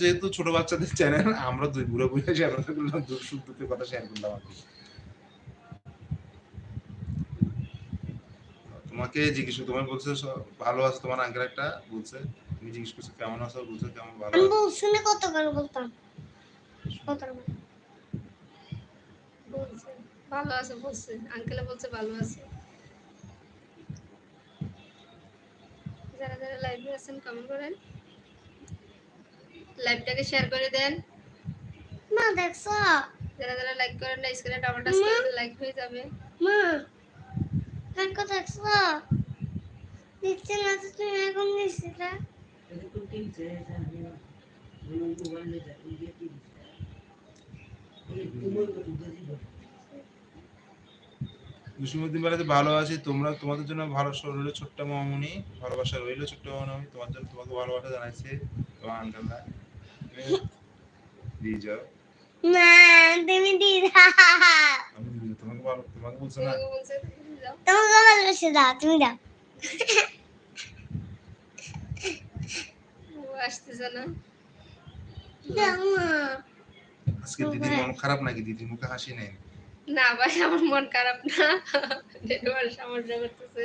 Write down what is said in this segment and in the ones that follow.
যেহেতু ছোট বাচ্চাদের চ্যানেল আমরা দুই বুড়ো বুড়ে শেয়ার করলাম দুঃখ সুখ দুঃখের কথা শেয়ার করলাম আর কি। তোমাকে জিজ্ঞেস তোমার বলছে ভালো আছে? তোমার আঙ্কেল একটা বলছে তুমি জিজ্ঞেস করছ কেমন আছো? বলছো কেমন ভালো আমি আছো? বলছি না কতবার বলতাম। কতবার বলছে ভালো আছে বলছে। আঙ্কেলে বলছে ভালো আছে। যারা যারা লাইভে আছেন কমেন্ট করেন। লাইভটাকে শেয়ার করে দেন। মা দেখছ? যারা যারা লাইক করেন না স্ক্রিনে ডাবল টাচ করে লাইক হয়ে যাবে। মা কাকা দেখছ? দিচ্ছে না তো তুমি এখন দিচ্ছিলে কুসুমুদ্দিন বেলাতে ভালো আছি। তোমরা তোমাদের জন্য ভালো রইল ছোট্ট মামুনি। ভালোবাসা রইল ছোট্ট মামুনি। তোমার জন্য তোমাকে ভালোবাসা জানাইছে। তোমার আঙ্কেলরা না তুমি দিদা আমি দিয়ে- তোমাকে ভালো তোমাকে বলছো না তোমাকে বলছে ভালোবাসে দাও তুমি দাও আসতেছে না আজকে দিদির মন খারাপ নাকি দিদির মুখে হাসি নেই না ভাই আমার মন খারাপ না নেটওয়ার্ক সমস্যা করতেছে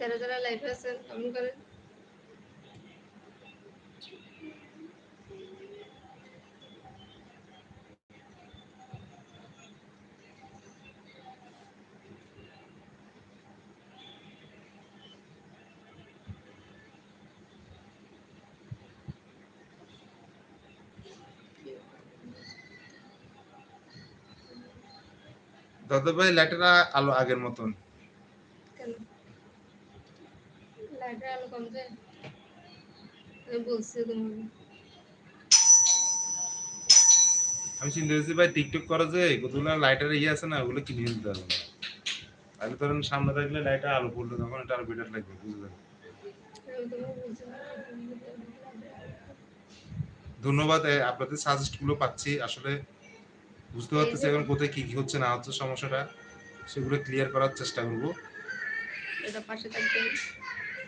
যারা যারা লাইভে আছেন কমেন্ট করেন। দাদা ভাই লাইটেরা আলো আগের মতন। আলো কম যায় আমি বলছি তোমাকে আমি চিন্তা করছি ভাই টিকটক করা যে কতগুলো লাইটার ইয়ে আছে না ওগুলো কিনে নিতে হবে। না তাহলে ধরেন সামনে থাকলে লাইটার আলো পড়ল তখন এটা আরও বেটার লাগবে বুঝলেন। ধন্যবাদ আপনাদের সাজেস্টগুলো পাচ্ছি। আসলে বুঝতে পারতেছি এখন কোথায় কি কি হচ্ছে না হচ্ছে সমস্যাটা। সেগুলো ক্লিয়ার করার চেষ্টা করব। এটা পাশে থাকবে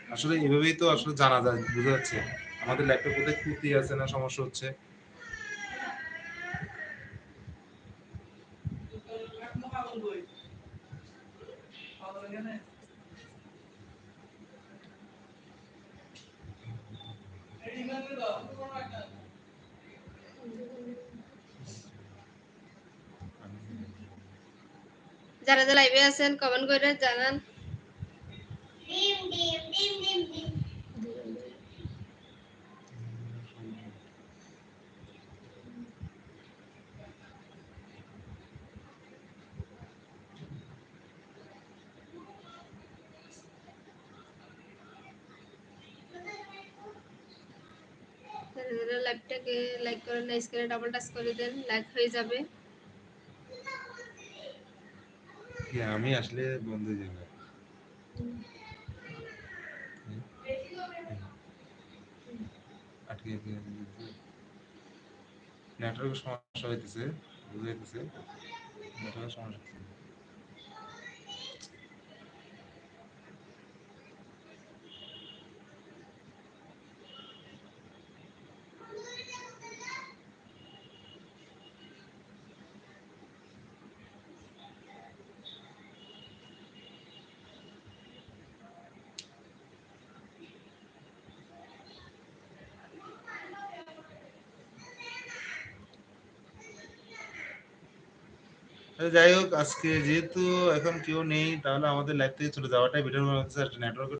আসলে এভাবেই তো আসলে জানা যায়, বোঝা যাচ্ছে। আমাদের ল্যাপটপ কোথায় ক্ষতি আছে না, সমস্যা হচ্ছে। যারা যারা লাইভে আছেন কমেন্ট করে জানান। যারা লাইভটাকে লাইক করেন না স্ক্রিনে ডাবল টাচ করে দেন লাইক হয়ে যাবে। কি আমি আসলে বন্ধ হয়ে যাবে। আটকে নেটওয়ার্কের সমস্যা হইতেছে বুঝে যাইতেছে নেটওয়ার্কের সমস্যা যাই হোক, আজকে যেহেতু এখন কেউ নেই, তাহলে আমাদের লাইভ থেকে চলে যাওয়াটাই বেটার মনে হচ্ছে নেটওয়ার্ক